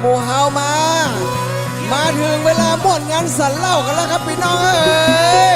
หมูเฮามา มาถึงเวลาหมดงานสันเล่ากันแล้วครับพี่น้องเอ้ย